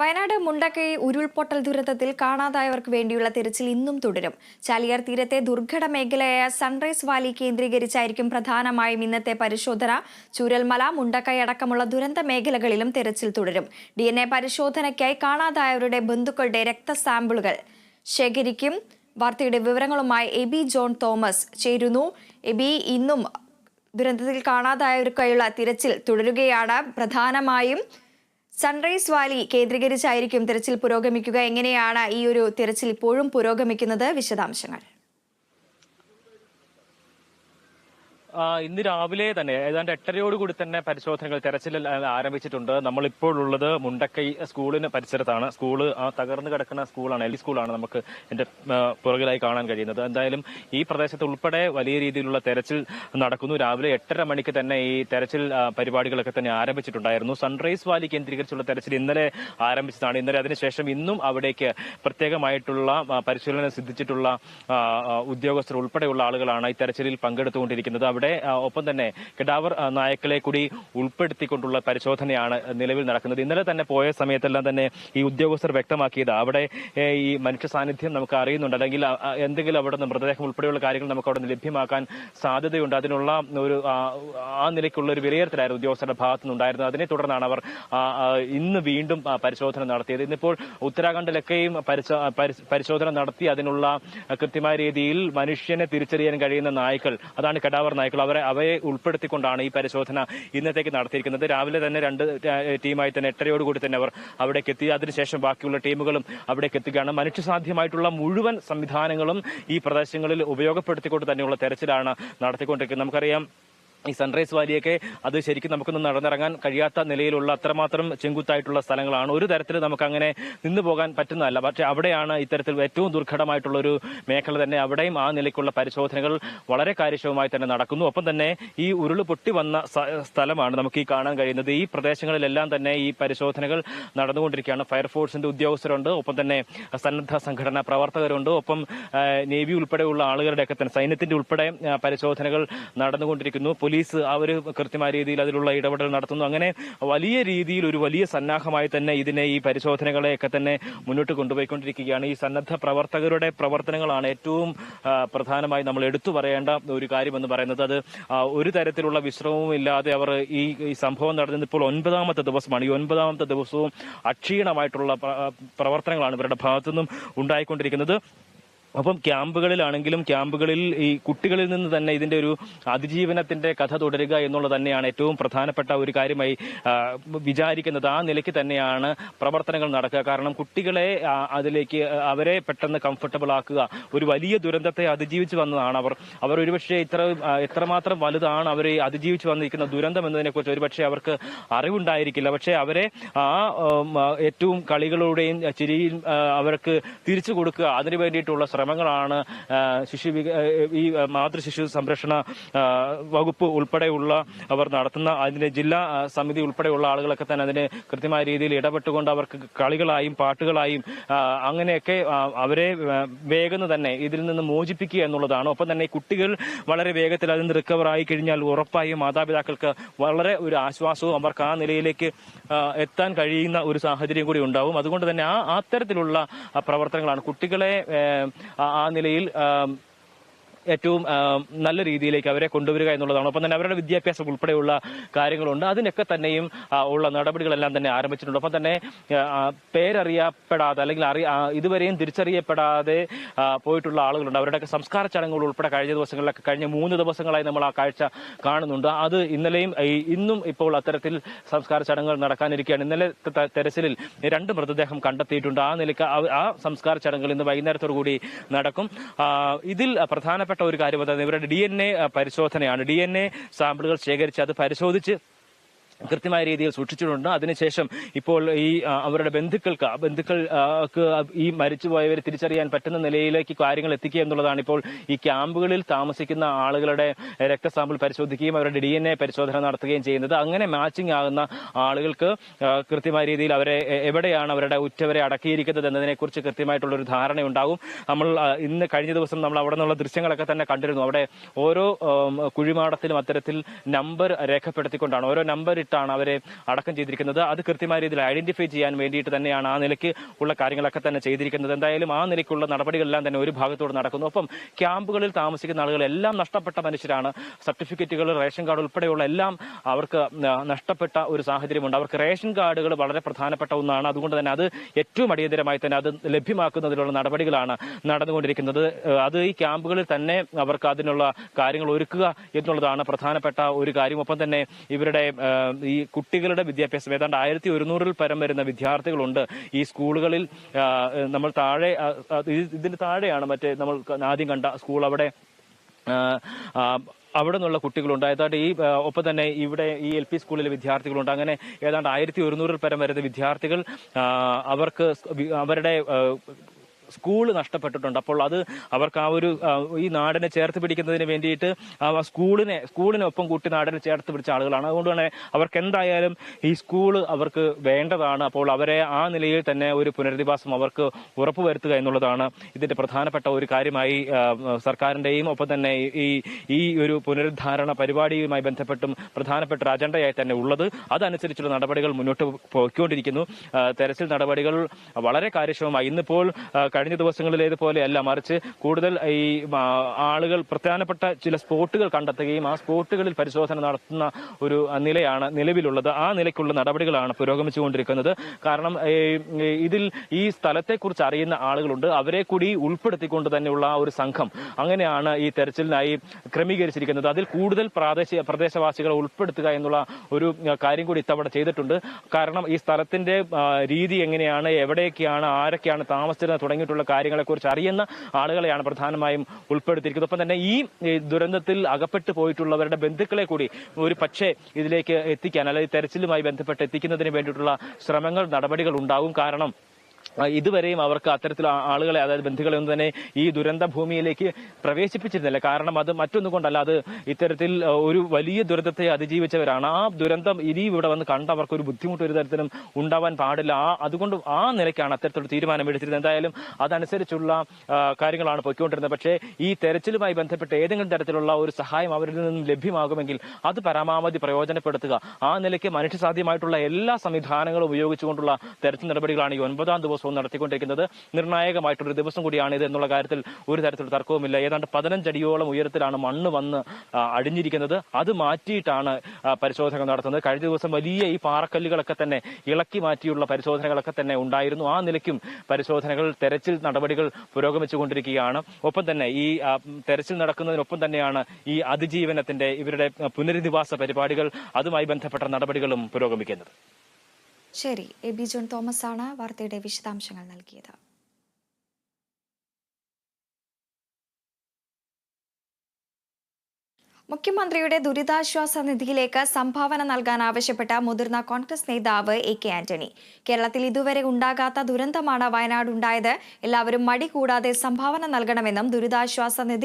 വയനാട് മുണ്ടക്കൈ ഉരുൾപൊട്ടൽ ദുരന്തത്തിൽ കാണാതായവർക്ക് വേണ്ടിയുള്ള തിരച്ചിൽ ഇന്നും തുടരും. ചാലിയാർ തീരത്തെ ദുർഘട മേഖലയായ സൺറൈസ് വാലി കേന്ദ്രീകരിച്ചായിരിക്കും പ്രധാനമായും ഇന്നത്തെ പരിശോധന. ചൂരൽമല മുണ്ടക്കൈ അടക്കമുള്ള ദുരന്ത മേഖലകളിലും തിരച്ചിൽ തുടരും. ഡി പരിശോധനയ്ക്കായി കാണാതായവരുടെ ബന്ധുക്കളുടെ രക്തസാമ്പിളുകൾ ശേഖരിക്കും. വാർത്തയുടെ വിവരങ്ങളുമായി എബി ജോൺ തോമസ് ചേരുന്നു. എബി ഇന്നും ദുരന്തത്തിൽ കാണാതായവർക്കായുള്ള തിരച്ചിൽ തുടരുകയാണ്. പ്രധാനമായും സൺറൈസ് വാലി കേന്ദ്രീകരിച്ചായിരിക്കും തിരച്ചിൽ പുരോഗമിക്കുക. എങ്ങനെയാണ് ഈ ഒരു തിരച്ചിൽ ഇപ്പോഴും പുരോഗമിക്കുന്നത്? വിശദാംശങ്ങൾ ആ, ഇന്ന് രാവിലെ തന്നെ ഏതാണ്ട് എട്ടരയോട് കൂടി തന്നെ പരിശോധനകൾ തെരച്ചിൽ ആരംഭിച്ചിട്ടുണ്ട്. നമ്മളിപ്പോൾ ഉള്ളത് മുണ്ടക്കൈ സ്കൂളിന് പരിസരത്താണ്. സ്കൂൾ തകർന്നു കിടക്കുന്ന സ്കൂളാണ് എൽ സ്കൂളാണ് നമുക്ക് എന്റെ പുറകിലായി കാണാൻ കഴിയുന്നത്. എന്തായാലും ഈ പ്രദേശത്ത് ഉൾപ്പെടെ വലിയ രീതിയിലുള്ള തെരച്ചിൽ നടക്കുന്നു. രാവിലെ എട്ടര മണിക്ക് തന്നെ ഈ തെരച്ചിൽ പരിപാടികളൊക്കെ തന്നെ ആരംഭിച്ചിട്ടുണ്ടായിരുന്നു. സൺറൈസ് വാലി കേന്ദ്രീകരിച്ചുള്ള തെരച്ചിൽ ഇന്നലെ ആരംഭിച്ചതാണ്. ഇന്നലെ അതിനുശേഷം ഇന്നും അവിടേക്ക് പ്രത്യേകമായിട്ടുള്ള പരിശീലനം സിദ്ധിച്ചിട്ടുള്ള ഉദ്യോഗസ്ഥർ ഉൾപ്പെടെയുള്ള ആളുകളാണ് ഈ തെരച്ചിലിൽ പങ്കെടുത്തുകൊണ്ടിരിക്കുന്നത്. അവിടെ ആ, ഒപ്പം തന്നെ കിടാവർ നായക്കളെ കൂടി ഉൾപ്പെടുത്തിക്കൊണ്ടുള്ള പരിശോധനയാണ് നിലവിൽ നടക്കുന്നത്. ഇന്നലെ തന്നെ പോയ സമയത്തെല്ലാം തന്നെ ഈ ഉദ്യോഗസ്ഥർ വ്യക്തമാക്കിയത്. അവിടെ ഈ മനുഷ്യ സാന്നിധ്യം നമുക്ക് അറിയുന്നുണ്ട്. അല്ലെങ്കിൽ എന്തെങ്കിലും അവിടെ നിന്ന് മൃതദേഹം ഉൾപ്പെടെയുള്ള കാര്യങ്ങൾ നമുക്ക് അവിടെ ലഭ്യമാക്കാൻ സാധ്യതയുണ്ട്. അതിനുള്ള ഒരു ആ, നിലയ്ക്കുള്ള ഒരു വിലയിരുത്തലായിരുന്നു ഉദ്യോഗസ്ഥരുടെ ഭാഗത്തു നിന്നുണ്ടായിരുന്നത് അതിനെ തുടർന്നാണ് അവർ ഇന്ന് വീണ്ടും പരിശോധന നടത്തിയത്. ഇന്നിപ്പോൾ ഉത്തരാഖണ്ഡിലൊക്കെയും പരിശോധന നടത്തി അതിനുള്ള കൃത്യമായ രീതിയിൽ മനുഷ്യനെ തിരിച്ചറിയാൻ കഴിയുന്ന നായ്ക്കൾ അതാണ് കടാവർ നായ്ക്കൾ അവരെ അവയെ ഉൾപ്പെടുത്തിക്കൊണ്ടാണ് ഈ പരിശോധന ഇന്നത്തേക്ക് നടത്തിയിരിക്കുന്നത്. രാവിലെ തന്നെ രണ്ട് ടീമായി തന്നെ എട്ടരയോടുകൂടി തന്നെ അവർ അവിടേക്ക് എത്തി. അതിനുശേഷം ബാക്കിയുള്ള ടീമുകളും അവിടേക്ക് എത്തുകയാണ്. മനുഷ്യസാധ്യമായിട്ടുള്ള മുഴുവൻ സംവിധാനങ്ങളും ഈ പ്രദേശങ്ങളിൽ ഉപയോഗപ്പെടുത്തിക്കൊണ്ട് തന്നെയുള്ള തെരച്ചിലാണ് നടത്തിക്കൊണ്ടിരിക്കുന്നത്. നമുക്കറിയാം ഈ സൺറൈസ് വാലിയൊക്കെ അത് ശരിക്കും നമുക്കൊന്നും നടന്നിറങ്ങാൻ കഴിയാത്ത നിലയിലുള്ള അത്രമാത്രം ചെങ്കുത്തായിട്ടുള്ള സ്ഥലങ്ങളാണ്. ഒരു തരത്തിൽ നമുക്ക് അങ്ങനെ നിന്നു പോകാൻ പറ്റുന്നതല്ല. പക്ഷേ അവിടെയാണ് ഇത്തരത്തിൽ ഏറ്റവും ദുർഘടമായിട്ടുള്ള ഒരു മേഖല തന്നെ. അവിടെയും ആ നിലയ്ക്കുള്ള പരിശോധനകൾ വളരെ കാര്യക്ഷമമായി തന്നെ നടക്കുന്നു. ഒപ്പം തന്നെ ഈ ഉരുൾ പൊട്ടി വന്ന സ്ഥലമാണ് നമുക്ക് ഈ കാണാൻ കഴിയുന്നത്. ഈ പ്രദേശങ്ങളിലെല്ലാം തന്നെ ഈ പരിശോധനകൾ നടന്നുകൊണ്ടിരിക്കുകയാണ്. ഫയർഫോഴ്സിന്റെ ഉദ്യോഗസ്ഥരുണ്ട്. ഒപ്പം തന്നെ സന്നദ്ധ സംഘടനാ പ്രവർത്തകരുണ്ട്. ഒപ്പം നേവി ഉൾപ്പെടെയുള്ള ആളുകളുടെയൊക്കെ തന്നെ സൈന്യത്തിന്റെ ഉൾപ്പെടെ പരിശോധനകൾ നടന്നുകൊണ്ടിരിക്കുന്നു. പോലീസ് അവർ കൃത്യമായ രീതിയിൽ അതിലുള്ള ഇടപെടൽ നടത്തുന്നു. അങ്ങനെ വലിയ രീതിയിൽ ഒരു വലിയ സന്നാഹമായി തന്നെ ഇതിനെ ഈ പരിശോധനകളെയൊക്കെ തന്നെ മുന്നോട്ട് കൊണ്ടുപോയിക്കൊണ്ടിരിക്കുകയാണ്. ഈ സന്നദ്ധ പ്രവർത്തകരുടെ പ്രവർത്തനങ്ങളാണ് ഏറ്റവും പ്രധാനമായി നമ്മൾ എടുത്തു പറയേണ്ട ഒരു കാര്യമെന്ന് പറയുന്നത്. അത് ഒരു തരത്തിലുള്ള വിശ്രമവും ഇല്ലാതെ അവർ ഈ സംഭവം നടന്നത് ഇപ്പോൾ ഒൻപതാമത്തെ ദിവസമാണ്. ഈ ഒൻപതാമത്തെ ദിവസവും അക്ഷീണമായിട്ടുള്ള പ്ര- പ്രവർത്തനങ്ങളാണ് ഇവരുടെ ഭാഗത്തുനിന്നും ഉണ്ടായിക്കൊണ്ടിരിക്കുന്നത്. അപ്പം ക്യാമ്പുകളിലാണെങ്കിലും ക്യാമ്പുകളിൽ ഈ കുട്ടികളിൽ നിന്ന് തന്നെ ഇതിന്റെ ഒരു അതിജീവനത്തിന്റെ കഥ തുടരുക എന്നുള്ളത് തന്നെയാണ് ഏറ്റവും പ്രധാനപ്പെട്ട ഒരു കാര്യമായി വിചാരിക്കുന്നത്. ആ നിലയ്ക്ക് തന്നെയാണ് പ്രവർത്തനങ്ങൾ നടക്കുക. കാരണം കുട്ടികളെ അതിലേക്ക് അവരെ പെട്ടെന്ന് കംഫർട്ടബിൾ ആക്കുക. ഒരു വലിയ ദുരന്തത്തെ അതിജീവിച്ച് വന്നതാണ് അവർ. അവർ ഒരുപക്ഷെ ഇത്ര എത്രമാത്രം വലുതാണ് അവരെ അതിജീവിച്ച് വന്നിരിക്കുന്ന ദുരന്തം എന്നതിനെക്കുറിച്ച് ഒരുപക്ഷെ അവർക്ക് അറിവുണ്ടായിരിക്കില്ല. പക്ഷെ അവരെ ആ ഏറ്റവും കളികളുടെയും ചിരിയും അവർക്ക് തിരിച്ചു കൊടുക്കുക. അതിനു വേണ്ടിയിട്ടുള്ള ശ്രമങ്ങളാണ് ശിശു ഈ മാതൃ മാതൃശിശു സംരക്ഷണ വകുപ്പ് ഉൾപ്പെടെയുള്ള അവർ നടത്തുന്ന അതിന്റെ ജില്ലാ സമിതി ഉൾപ്പെടെയുള്ള ആളുകളൊക്കെ തന്നെ അതിന് കൃത്യമായ രീതിയിൽ ഇടപെട്ടുകൊണ്ട് അവർക്ക് കളികളായും പാട്ടുകളായും അങ്ങനെയൊക്കെ അവരെ വേഗം തന്നെ ഇതിൽ നിന്ന് മോചിപ്പിക്കുക എന്നുള്ളതാണ്. ഒപ്പം തന്നെ കുട്ടികൾ വളരെ വേഗത്തിൽ അതിൽ നിന്ന് റിക്കവർ ആയി കഴിഞ്ഞാൽ ഉറപ്പായും മാതാപിതാക്കൾക്ക് വളരെ ഒരു ആശ്വാസവും അവർക്ക് ആ നിലയിലേക്ക് എത്താൻ കഴിയുന്ന ഒരു സാഹചര്യം കൂടി ഉണ്ടാവും. അതുകൊണ്ട് തന്നെ ആ അത്തരത്തിലുള്ള പ്രവർത്തനങ്ങളാണ് കുട്ടികളെ ആ- നിലയിൽ ഏറ്റവും നല്ല രീതിയിലേക്ക് അവരെ കൊണ്ടുവരിക എന്നുള്ളതാണ്. ഒപ്പം തന്നെ അവരുടെ വിദ്യാഭ്യാസം ഉൾപ്പെടെയുള്ള കാര്യങ്ങളുണ്ട്. അതിനൊക്കെ തന്നെയും ഉള്ള നടപടികളെല്ലാം തന്നെ ആരംഭിച്ചിട്ടുണ്ട്. ഒപ്പം തന്നെ പേരറിയപ്പെടാതെ അല്ലെങ്കിൽ അറി ഇതുവരെയും തിരിച്ചറിയപ്പെടാതെ പോയിട്ടുള്ള ആളുകളുണ്ട്. അവരുടെയൊക്കെ സംസ്കാര ചടങ്ങുകൾ ഉൾപ്പെടെ കഴിഞ്ഞ ദിവസങ്ങളിലൊക്കെ കഴിഞ്ഞ മൂന്ന് ദിവസങ്ങളായി നമ്മൾ ആ കാഴ്ച കാണുന്നുണ്ട്. അത് ഇന്നലെയും ഇന്നും ഇപ്പോൾ അത്തരത്തിൽ സംസ്കാര ചടങ്ങുകൾ നടക്കാനിരിക്കുകയാണ്. ഇന്നലെ തെരച്ചിലിൽ രണ്ട് മൃതദേഹം കണ്ടെത്തിയിട്ടുണ്ട്. ആ നിലയ്ക്ക് ആ സംസ്കാര ചടങ്ങുകൾ ഇന്ന് വൈകുന്നേരത്തോടു കൂടി നടക്കും ഇതിൽ പ്രധാനപ്പെട്ട ഒരു കാര്യം അതായത് ഇവരുടെ ഡി പരിശോധനയാണ്. ഡി സാമ്പിളുകൾ ശേഖരിച്ച് അത് പരിശോധിച്ച് കൃത്യമായ രീതിയിൽ സൂക്ഷിച്ചിട്ടുണ്ട്. അതിനുശേഷം ഇപ്പോൾ ഈ അവരുടെ ബന്ധുക്കൾക്ക് ബന്ധുക്കൾക്ക് ഈ മരിച്ചുപോയവരെ തിരിച്ചറിയാൻ പറ്റുന്ന നിലയിലേക്ക് കാര്യങ്ങൾ എത്തിക്കുക എന്നുള്ളതാണ് ഇപ്പോൾ ഈ ക്യാമ്പുകളിൽ താമസിക്കുന്ന ആളുകളുടെ രക്തസാമ്പിൾ പരിശോധിക്കുകയും അവരുടെ ഡി പരിശോധന നടത്തുകയും ചെയ്യുന്നത്. അങ്ങനെ മാച്ചിങ് ആകുന്ന ആളുകൾക്ക് കൃത്യമായ രീതിയിൽ അവരെ എവിടെയാണ് അവരുടെ ഉറ്റവരെ അടക്കിയിരിക്കുന്നത് എന്നതിനെക്കുറിച്ച് കൃത്യമായിട്ടുള്ള ഒരു ധാരണയുണ്ടാകും. നമ്മൾ ആ, ഇന്ന് കഴിഞ്ഞ ദിവസം നമ്മൾ അവിടെ നിന്നുള്ള ദൃശ്യങ്ങളൊക്കെ തന്നെ കണ്ടിരുന്നു. അവിടെ ഓരോ കുഴിമാടത്തിലും അത്തരത്തിൽ നമ്പർ രേഖപ്പെടുത്തിക്കൊണ്ടാണ്. ഓരോ നമ്പർ തറയിലിട്ടാണ് അവരെ അടക്കം ചെയ്തിരിക്കുന്നത്. അത് കൃത്യമായ രീതിയിൽ ഐഡന്റിഫൈ ചെയ്യാൻ വേണ്ടിയിട്ട് തന്നെയാണ് ആ നിലയ്ക്ക് ഉള്ള കാര്യങ്ങളൊക്കെ തന്നെ ചെയ്തിരിക്കുന്നത്. എന്തായാലും ആ നിലയ്ക്കുള്ള നടപടികളെല്ലാം തന്നെ ഒരു ഭാഗത്തോട് നടക്കുന്നു. ഒപ്പം ക്യാമ്പുകളിൽ താമസിക്കുന്ന ആളുകളെല്ലാം നഷ്ടപ്പെട്ട മനുഷ്യരാണ്. സർട്ടിഫിക്കറ്റുകൾ റേഷൻ കാർഡ് ഉൾപ്പെടെയുള്ള എല്ലാം അവർക്ക് നഷ്ടപ്പെട്ട ഒരു സാഹചര്യമുണ്ട്. അവർക്ക് റേഷൻ കാർഡുകൾ വളരെ പ്രധാനപ്പെട്ട ഒന്നാണ്. അതുകൊണ്ട് തന്നെ അത് ഏറ്റവും അടിയന്തരമായി തന്നെ അത് ലഭ്യമാക്കുന്നതിനുള്ള നടപടികളാണ് നടന്നുകൊണ്ടിരിക്കുന്നത്. അത് ഈ ക്യാമ്പുകളിൽ തന്നെ അവർക്ക് അതിനുള്ള കാര്യങ്ങൾ ഒരുക്കുക എന്നുള്ളതാണ് പ്രധാനപ്പെട്ട ഒരു കാര്യം. ഒപ്പം തന്നെ ഇവരുടെ ഈ കുട്ടികളുടെ വിദ്യാഭ്യാസം. ഏതാണ്ട് ആയിരത്തി ഒരുന്നൂറിൽ പരം വരുന്ന വിദ്യാർത്ഥികളുണ്ട് ഈ സ്കൂളുകളിൽ. നമ്മൾ താഴെ ഇതിന് താഴെയാണ് മറ്റേ നമ്മൾ ആദ്യം കണ്ട സ്കൂൾ അവിടെ അവിടെ നിന്നുള്ള കുട്ടികളുണ്ട്. ഏതാണ്ട് ഈ ഒപ്പം തന്നെ ഇവിടെ ഈ എൽ പി സ്കൂളിലെ വിദ്യാർത്ഥികളുണ്ട്. അങ്ങനെ ഏതാണ്ട് ആയിരത്തി ഒരുന്നൂറിൽ പരം വരുന്ന വിദ്യാർത്ഥികൾ അവർക്ക് അവരുടെ സ്കൂൾ നഷ്ടപ്പെട്ടിട്ടുണ്ട്. അപ്പോൾ അത് അവർക്ക് ആ ഒരു ഈ നാടിനെ ചേർത്ത് പിടിക്കുന്നതിന് വേണ്ടിയിട്ട് ആ സ്കൂളിനെ സ്കൂളിനൊപ്പം കൂട്ടി നാടിനെ ചേർത്ത് പിടിച്ച ആളുകളാണ്. അതുകൊണ്ട് തന്നെ അവർക്ക് എന്തായാലും ഈ സ്കൂൾ അവർക്ക് വേണ്ടതാണ്. അപ്പോൾ അവരെ ആ നിലയിൽ തന്നെ ഒരു പുനരധിവാസം അവർക്ക് ഉറപ്പുവരുത്തുക എന്നുള്ളതാണ് ഇതിന്റെ പ്രധാനപ്പെട്ട ഒരു കാര്യമായി സർക്കാരിന്റെയും ഒപ്പം തന്നെ ഈ ഈ ഒരു പുനരുദ്ധാരണ പരിപാടിയുമായി ബന്ധപ്പെട്ടും പ്രധാനപ്പെട്ട ഒരു അജണ്ടയായി തന്നെ ഉള്ളത്. അതനുസരിച്ചുള്ള നടപടികൾ മുന്നോട്ട് പോയിക്കൊണ്ടിരിക്കുന്നു. തെരച്ചിൽ നടപടികൾ വളരെ കാര്യക്ഷമമായി. ഇന്നിപ്പോൾ കഴിഞ്ഞ ദിവസങ്ങളിലേതുപോലെയല്ല മറിച്ച് കൂടുതൽ ഈ ആളുകൾ പ്രധാനപ്പെട്ട ചില സ്പോട്ടുകൾ കണ്ടെത്തുകയും ആ സ്പോട്ടുകളിൽ പരിശോധന നടത്തുന്ന ഒരു നിലയാണ് നിലവിലുള്ളത്. ആ നിലയ്ക്കുള്ള നടപടികളാണ് പുരോഗമിച്ചുകൊണ്ടിരിക്കുന്നത്. കാരണം ഇതിൽ ഈ സ്ഥലത്തെക്കുറിച്ച് അറിയുന്ന ആളുകളുണ്ട്. അവരെ കൂടി ഉൾപ്പെടുത്തിക്കൊണ്ട് തന്നെയുള്ള ആ ഒരു സംഘം അങ്ങനെയാണ് ഈ തെരച്ചിലിനായി ക്രമീകരിച്ചിരിക്കുന്നത്. അതിൽ കൂടുതൽ പ്രാദേശിക പ്രദേശവാസികളെ ഉൾപ്പെടുത്തുക എന്നുള്ള ഒരു കാര്യം കൂടി ഇത്തവണ ചെയ്തിട്ടുണ്ട്. കാരണം ഈ സ്ഥലത്തിന്റെ രീതി എങ്ങനെയാണ് എവിടെയൊക്കെയാണ് ആരൊക്കെയാണ് താമസിച്ചിരുന്നത് തുടങ്ങിയിട്ടുള്ള കാര്യങ്ങളെക്കുറിച്ച് അറിയുന്ന ആളുകളെയാണ് പ്രധാനമായും ഉൾപ്പെടുത്തിയിരിക്കുന്നത്. ഒപ്പം തന്നെ ഈ ദുരന്തത്തിൽ അകപ്പെട്ടു പോയിട്ടുള്ളവരുടെ ബന്ധുക്കളെ കൂടി ഒരു പക്ഷേ ഇതിലേക്ക് എത്തിക്കാൻ അല്ലെങ്കിൽ തെരച്ചിലുമായി ബന്ധപ്പെട്ട് എത്തിക്കുന്നതിന് വേണ്ടിയിട്ടുള്ള ശ്രമങ്ങൾ നടപടികൾ ഉണ്ടാകും. കാരണം ഇതുവരെയും അവർക്ക് അത്തരത്തിൽ ആളുകളെ അതായത് ബന്ധുക്കളെ ഒന്നും തന്നെ ഈ ദുരന്ത ഭൂമിയിലേക്ക് പ്രവേശിപ്പിച്ചിരുന്നില്ല. കാരണം അത് മറ്റൊന്നും കൊണ്ടല്ല അത് ഇത്തരത്തിൽ ഒരു വലിയ ദുരന്തത്തെ അതിജീവിച്ചവരാണ്. ആ ദുരന്തം ഇനി ഇവിടെ വന്ന് കണ്ട് അവർക്ക് ഒരു ബുദ്ധിമുട്ട് ഒരു തരത്തിലും ഉണ്ടാവാൻ പാടില്ല. ആ അതുകൊണ്ട് ആ നിലയ്ക്കാണ് അത്തരത്തിലുള്ള തീരുമാനം എടുത്തിരുന്നത്. എന്തായാലും അതനുസരിച്ചുള്ള കാര്യങ്ങളാണ് പൊയ്ക്കൊണ്ടിരുന്നത്. പക്ഷേ ഈ തെരച്ചിലുമായി ബന്ധപ്പെട്ട് ഏതെങ്കിലും തരത്തിലുള്ള ഒരു സഹായം അവരിൽ നിന്നും ലഭ്യമാകുമെങ്കിൽ അത് പരമാവധി പ്രയോജനപ്പെടുത്തുക. ആ നിലയ്ക്ക് മനുഷ്യസാധ്യമായിട്ടുള്ള എല്ലാ സംവിധാനങ്ങളും ഉപയോഗിച്ചുകൊണ്ടുള്ള തെരച്ചിൽ നടപടികളാണ് ഈ ഒൻപതാം ദിവസവും നടത്തിക്കൊണ്ടിരിക്കുന്നത്. നിർണായകമായിട്ടുള്ള ഒരു ദിവസം കൂടിയാണ് ഇത് എന്നുള്ള കാര്യത്തിൽ ഒരു തരത്തിലുള്ള തർക്കവുമില്ല. ഏതാണ്ട് പതിനഞ്ചടിയോളം ഉയരത്തിലാണ് മണ്ണ് വന്ന് അടിഞ്ഞിരിക്കുന്നത്. അത് മാറ്റിയിട്ടാണ് പരിശോധന നടത്തുന്നത്. കഴിഞ്ഞ ദിവസം വലിയ ഈ പാറക്കല്ലുകളൊക്കെ തന്നെ ഇളക്കി മാറ്റിയുള്ള പരിശോധനകളൊക്കെ തന്നെ ഉണ്ടായിരുന്നു. ആ നിലയ്ക്കും പരിശോധനകൾ തെരച്ചിൽ നടപടികൾ പുരോഗമിച്ചുകൊണ്ടിരിക്കുകയാണ്. ഒപ്പം തന്നെ ഈ തെരച്ചിൽ നടക്കുന്നതിനൊപ്പം തന്നെയാണ് ഈ അതിജീവനത്തിന്റെ ഇവരുടെ പുനരധിവാസ പരിപാടികൾ അതുമായി ബന്ധപ്പെട്ട നടപടികളും പുരോഗമിക്കുന്നത്. ശരി എ ബി ജോൺ തോമസ് ആണ് വാർത്തയുടെ വിശദാംശങ്ങൾ നൽകിയത്. മുഖ്യമന്ത്രിയുടെ ദുരിതാശ്വാസ നിധിയിലേക്ക് സംഭാവന നൽകാൻ ആവശ്യപ്പെട്ട മുതിർന്ന കോൺഗ്രസ് നേതാവ് എ കെ ആന്റണി. കേരളത്തിൽ ഇതുവരെ ഉണ്ടാകാത്ത ദുരന്തമാണ് വയനാട് ഉണ്ടായത് എല്ലാവരും മടി കൂടാതെ സംഭാവന നൽകണമെന്നും ദുരിതാശ്വാസ നിധി